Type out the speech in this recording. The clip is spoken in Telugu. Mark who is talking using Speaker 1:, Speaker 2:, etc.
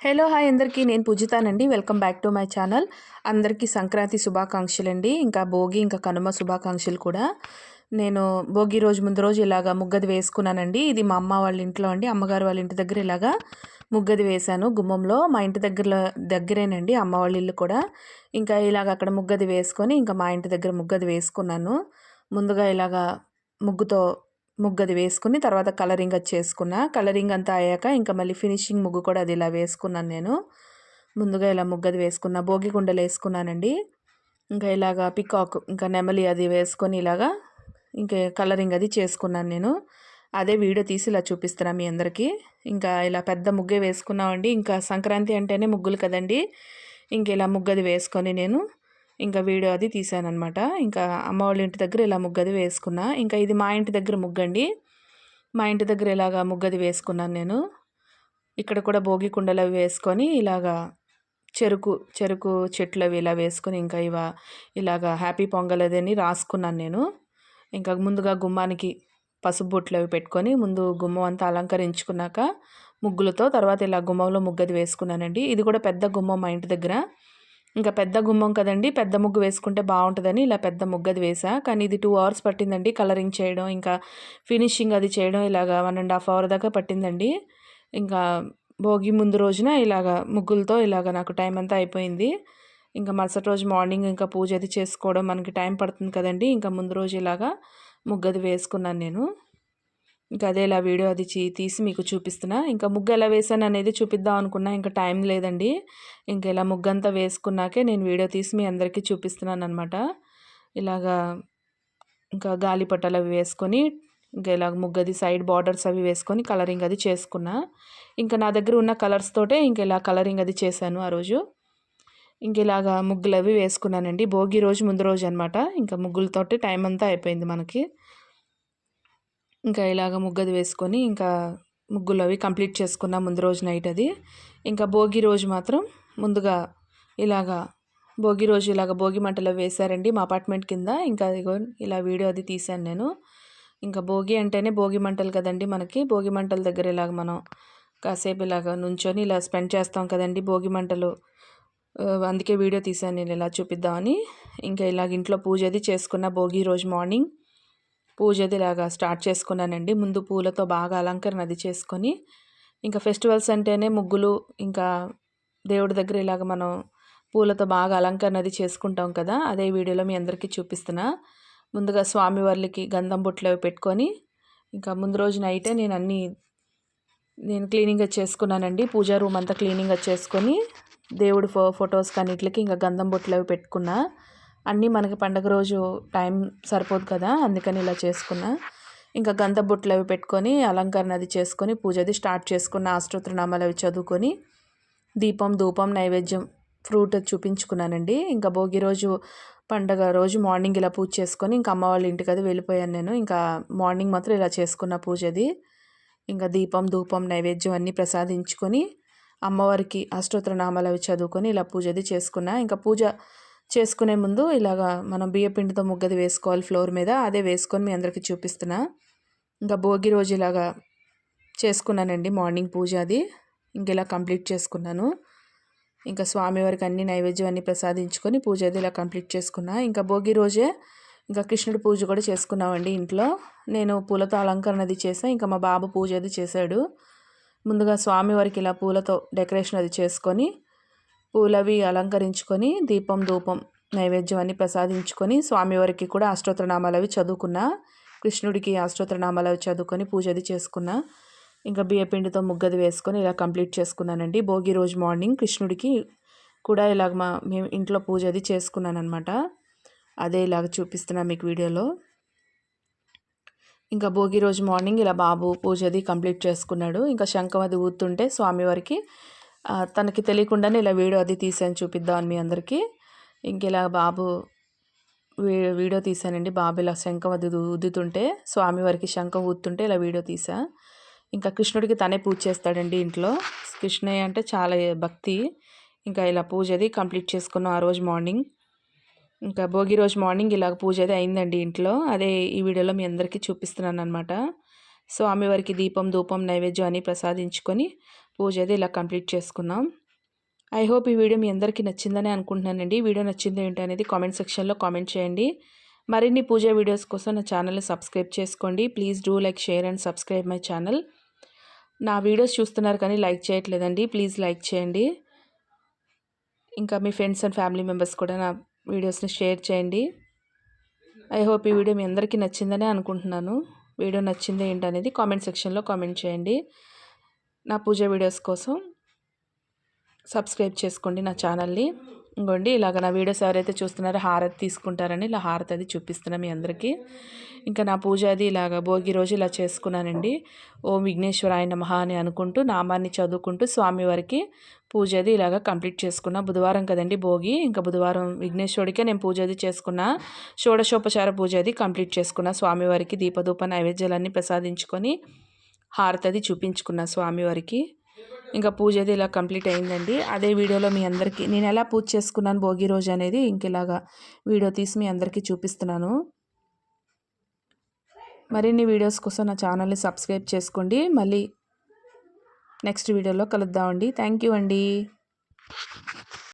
Speaker 1: హలో హాయ్ అందరికీ నేను పూజితానండి. Welcome back to my channel. అందరికీ సంక్రాంతి శుభాకాంక్షలు అండి ఇంకా భోగి ఇంకా కనుమ శుభాకాంక్షలు కూడా. నేను భోగి రోజు ముందు రోజు ఇలాగా ముగ్గది వేసుకున్నానండి. ఇది మా అమ్మ వాళ్ళ ఇంట్లో అండి. అమ్మగారు వాళ్ళ ఇంటి దగ్గర ఇలాగా ముగ్గది వేశాను. గుమ్మంలో మా ఇంటి దగ్గర దగ్గరేనండి. అమ్మ వాళ్ళ ఇల్లు కూడా. ఇంకా ఇలాగ అక్కడ ముగ్గది వేసుకొని ఇంకా మా ఇంటి దగ్గర ముగ్గది వేసుకున్నాను. ముందుగా ఇలాగా ముగ్గుతో ముగ్గు అది వేసుకుని తర్వాత కలరింగ్ అది చేసుకున్న. కలరింగ్ అంతా అయ్యాక ఇంకా మళ్ళీ ఫినిషింగ్ ముగ్గు కూడా అది ఇలా వేసుకున్నాను నేను. ముందుగా ఇలా ముగ్గది వేసుకున్న. భోగి గుండెలు వేసుకున్నానండి. ఇంకా ఇలాగా పికాక్ ఇంకా నెమలి అది వేసుకొని ఇలాగా ఇంకా కలరింగ్ అది చేసుకున్నాను నేను. అదే వీడియో తీసి ఇలా చూపిస్తున్నా మీ అందరికీ. ఇంకా ఇలా పెద్ద ముగ్గే వేసుకున్నామండి. ఇంకా సంక్రాంతి అంటేనే ముగ్గులు కదండి. ఇంక ఇలా ముగ్గది వేసుకొని నేను ఇంకా వీడియో అది తీసానమాట ఇంకా అమ్మ వాళ్ళ ఇంటి దగ్గర ఇలా ముగ్గది వేసుకున్నా. ఇంకా ఇది మా ఇంటి దగ్గర ముగ్గండి. మా ఇంటి దగ్గర ఇలాగా ముగ్గది వేసుకున్నాను నేను. ఇక్కడ కూడా భోగి కుండలు అవి వేసుకొని ఇలాగా చెరుకు చెరుకు చెట్లు అవి ఇలా వేసుకొని ఇంకా ఇవ ఇలాగా హ్యాపీ పొంగల్ అదని రాసుకున్నాను నేను. ఇంకా ముందుగా గుమ్మానికి పసుపు బొట్లు అవి పెట్టుకొని ముందు గుమ్మం అంతా అలంకరించుకున్నాక ముగ్గులతో తర్వాత ఇలా గుమ్మంలో ముగ్గది వేసుకున్నానండి. ఇది కూడా పెద్ద గుమ్మం మా ఇంటి దగ్గర. ఇంకా పెద్ద గుమ్మం కదండి పెద్ద ముగ్గు వేసుకుంటే బాగుంటుందని ఇలా పెద్ద ముగ్గు అది వేసా. కానీ ఇది టూ అవర్స్ పట్టిందండి కలరింగ్ చేయడం ఇంకా ఫినిషింగ్ అది చేయడం ఇలాగ వన్ అండ్ హాఫ్ అవర్ దాకా పట్టిందండి. ఇంకా భోగి ముందు రోజున ఇలాగ ముగ్గులతో ఇలాగ నాకు టైం అంతా అయిపోయింది. ఇంకా మరుసటి రోజు మార్నింగ్ ఇంకా పూజ అది చేసుకోవడం మనకి టైం పడుతుంది కదండి ఇంకా ముందు రోజు ఇలాగా ముగ్గది వేసుకున్నాను నేను. ఇంకా అదే ఇలా వీడియో అది తీసి మీకు చూపిస్తున్నా. ఇంకా ముగ్గు ఎలా వేసాను అనేది చూపిద్దాం అనుకున్నా. ఇంకా టైం లేదండి. ఇంకా ఇలా ముగ్గంతా వేసుకున్నాకే నేను వీడియో తీసి మీ అందరికీ చూపిస్తున్నాను అనమాట ఇలాగా ఇంకా గాలిపటాలు అవి వేసుకొని ఇంకా ఇలా ముగ్గది సైడ్ బార్డర్స్ అవి వేసుకొని కలరింగ్ అది చేసుకున్నా. ఇంకా నా దగ్గర ఉన్న కలర్స్ తోటే ఇంక ఇలా కలరింగ్ అది చేశాను ఆ రోజు. ఇంక ఇలాగా ముగ్గులు అవి వేసుకున్నానండి. భోగి రోజు ముందు రోజు అనమాట ఇంకా ముగ్గులతోటి టైం అంతా అయిపోయింది మనకి. ఇంకా ఇలాగ ముగ్గది వేసుకొని ఇంకా ముగ్గులు అవి కంప్లీట్ చేసుకున్న ముందు రోజు నైట్ అది. ఇంకా భోగి రోజు మాత్రం ముందుగా ఇలాగా భోగి రోజు ఇలాగ భోగి మంటలు వేశారండి మా అపార్ట్మెంట్ కింద. ఇంకా ఇలా వీడియో అది తీశాను నేను. ఇంకా భోగి అంటేనే భోగి మంటలు కదండి మనకి. భోగి మంటల దగ్గర ఇలాగ మనం కాసేపు ఇలాగ నుంచొని ఇలా స్పెండ్ చేస్తాం కదండి భోగి మంటలు. అందుకే వీడియో తీశాను నేను ఇలా చూపిద్దామని. ఇంకా ఇలాగ ఇంట్లో పూజ అది చేసుకున్న భోగి రోజు మార్నింగ్. పూజది లాగా స్టార్ట్ చేసుకున్నానండి. ముందు పూలతో బాగా అలంకరణ అది చేసుకొని ఇంకా ఫెస్టివల్స్ అంటేనే ముగ్గులు ఇంకా దేవుడి దగ్గర ఇలాగ మనం పూలతో బాగా అలంకరణ అది చేసుకుంటాం కదా అదే వీడియోలో మీ అందరికీ చూపిస్తున్నా. ముందుగా స్వామివార్లకి గంధం బొట్లు పెట్టుకొని ఇంకా ముందు రోజు నైటే నేను అన్నీ నేను క్లీనింగ్ చేసుకున్నానండి. పూజా రూమ్ అంతా క్లీనింగ్ చేసుకొని దేవుడి ఫో ఫొటోస్ కన్నిటికి ఇంకా గంధం బొట్లు అవి పెట్టుకున్నా. అన్నీ మనకి పండగ రోజు టైం సరిపోదు కదా అందుకని ఇలా చేసుకున్నా. ఇంకా గంధ బొట్లు అవి పెట్టుకొని అలంకరణ అది చేసుకొని పూజ అది స్టార్ట్ చేసుకున్న నామాలు అవి చదువుకొని దీపం ధూపం నైవేద్యం ఫ్రూట్ చూపించుకున్నానండి. ఇంకా భోగి రోజు పండగ రోజు మార్నింగ్ ఇలా పూజ చేసుకొని ఇంకా అమ్మ వాళ్ళ ఇంటికి అది వెళ్ళిపోయాను నేను. ఇంకా మార్నింగ్ మాత్రం ఇలా చేసుకున్న పూజది ఇంకా దీపం ధూపం నైవేద్యం అన్నీ ప్రసాదించుకొని అమ్మవారికి అష్టోత్తర నామాలు అవి చదువుకొని ఇలా పూజ అది చేసుకున్నా. ఇంకా పూజ చేసుకునే ముందు ఇలాగా మనం బియ్యపిండితో ముగ్గది వేసుకోవాలి ఫ్లోర్ మీద అదే వేసుకొని మీ అందరికీ చూపిస్తున్నా. ఇంకా భోగి రోజు ఇలాగా చేసుకున్నానండి మార్నింగ్ పూజ అది. ఇంక ఇలా కంప్లీట్ చేసుకున్నాను. ఇంకా స్వామివారికి అన్ని నైవేద్యం అన్ని ప్రసాదించుకొని పూజ అది ఇలా కంప్లీట్ చేసుకున్నా. ఇంకా భోగి రోజే ఇంకా కృష్ణుడి పూజ కూడా చేసుకున్నామండి ఇంట్లో. నేను పూలతో అలంకరణ అది చేసా ఇంకా మా బాబు పూజ అది చేశాడు. ముందుగా స్వామివారికి ఇలా పూలతో డెకరేషన్ అది చేసుకొని పూలవి అలంకరించుకొని దీపం ధూపం నైవేద్యం అన్ని ప్రసాదించుకొని స్వామివారికి కూడా అష్టోత్తరనామాలు అవి చదువుకున్న కృష్ణుడికి అష్టోత్తరనామాలు అవి చదువుకొని పూజ అది చేసుకున్న ఇంకా బియ్యపిండితో ముగ్గది వేసుకొని ఇలా కంప్లీట్ చేసుకున్నానండి. భోగి రోజు మార్నింగ్ కృష్ణుడికి కూడా ఇలాగ మా మేము ఇంట్లో పూజ అది చేసుకున్నాను అనమాట అదే ఇలాగ చూపిస్తున్నా మీకు వీడియోలో. ఇంకా భోగి రోజు మార్నింగ్ ఇలా బాబు పూజ అది కంప్లీట్ చేసుకున్నాడు. ఇంకా శంఖం అది ఊతుంటే స్వామివారికి తనకి తెలియకుండానే ఇలా వీడియో అది తీసాను చూపిద్దామని మీ అందరికీ. ఇంకెలా బాబు వీడియో తీసానండి బాబు ఇలా శంఖం అది ఉద్దుతుంటే స్వామివారికి శంఖం ఊదుతుంటే ఇలా వీడియో తీసా ఇంకా కృష్ణుడికి తనే పూజ చేస్తాడండి ఇంట్లో. కృష్ణయ్య అంటే చాలా భక్తి. ఇంకా ఇలా పూజ అది కంప్లీట్ చేసుకున్నాం ఆ రోజు మార్నింగ్. ఇంకా భోగి రోజు మార్నింగ్ ఇలాగ పూజ అది అయిందండి ఇంట్లో. అదే ఈ వీడియోలో మీ అందరికీ చూపిస్తున్నాను అనమాట స్వామివారికి దీపం ధూపం నైవేద్యం అని ప్రసాదించుకొని పూజ అది ఇలా కంప్లీట్ చేసుకున్నాం. ఐ హోప్ ఈ వీడియో మీ అందరికీ నచ్చిందని అనుకుంటున్నానండి. వీడియో నచ్చింది ఏంటి అనేది కామెంట్ సెక్షన్లో కామెంట్ చేయండి. మరిన్ని పూజా వీడియోస్ కోసం నా ఛానల్ని సబ్స్క్రైబ్ చేసుకోండి. Please do like share and subscribe my channel. నా వీడియోస్ చూస్తున్నారు కానీ లైక్ చేయట్లేదండి. ప్లీజ్ లైక్ చేయండి. ఇంకా మీ ఫ్రెండ్స్ అండ్ ఫ్యామిలీ మెంబర్స్ కూడా నా వీడియోస్ని షేర్ చేయండి. ఐ హోప్ ఈ వీడియో మీ అందరికీ నచ్చిందని అనుకుంటున్నాను. వీడియో నచ్చింది ఏంటనేది కామెంట్ సెక్షన్లో కామెంట్ చేయండి. నా పూజ వీడియోస్ కోసం సబ్స్క్రైబ్ చేసుకోండి నా ఛానల్ని. ఇంకోండి ఇలాగ నా వీడియోస్ ఎవరైతే చూస్తున్నారో హారతి తీసుకుంటారని ఇలా హారతి అది చూపిస్తున్నా మీ అందరికీ. ఇంకా నా పూజ అది ఇలాగ భోగి రోజు ఇలా చేసుకున్నానండి. ఓం విఘ్నేశ్వరాయ నమః అని అనుకుంటూ నామాన్ని చదువుకుంటూ స్వామివారికి పూజ అది ఇలాగ కంప్లీట్ చేసుకున్నా. బుధవారం కదండి భోగి ఇంకా బుధవారం విఘ్నేశ్వరుడికే నేను పూజ అది చేసుకున్నా. షోడశోపచార పూజ అది కంప్లీట్ చేసుకున్నా. స్వామివారికి దీపధూప నైవేద్యాలన్నీ ప్రసాదించుకొని హారతి అది చూపించుకున్నా స్వామివారికి ఇంకా పూజ అది ఇలా కంప్లీట్ అయిందండి. అదే వీడియోలో మీ అందరికీ నేను ఎలా పూజ చేసుకున్నాను భోగి రోజు అనేది ఇంక ఇలాగా వీడియో తీసి మీ అందరికీ చూపిస్తున్నాను. మరిన్ని వీడియోస్ కోసం నా ఛానల్ని సబ్స్క్రైబ్ చేసుకోండి. మళ్ళీ నెక్స్ట్ వీడియోలో కలుద్దామండి. థ్యాంక్ యూ అండి.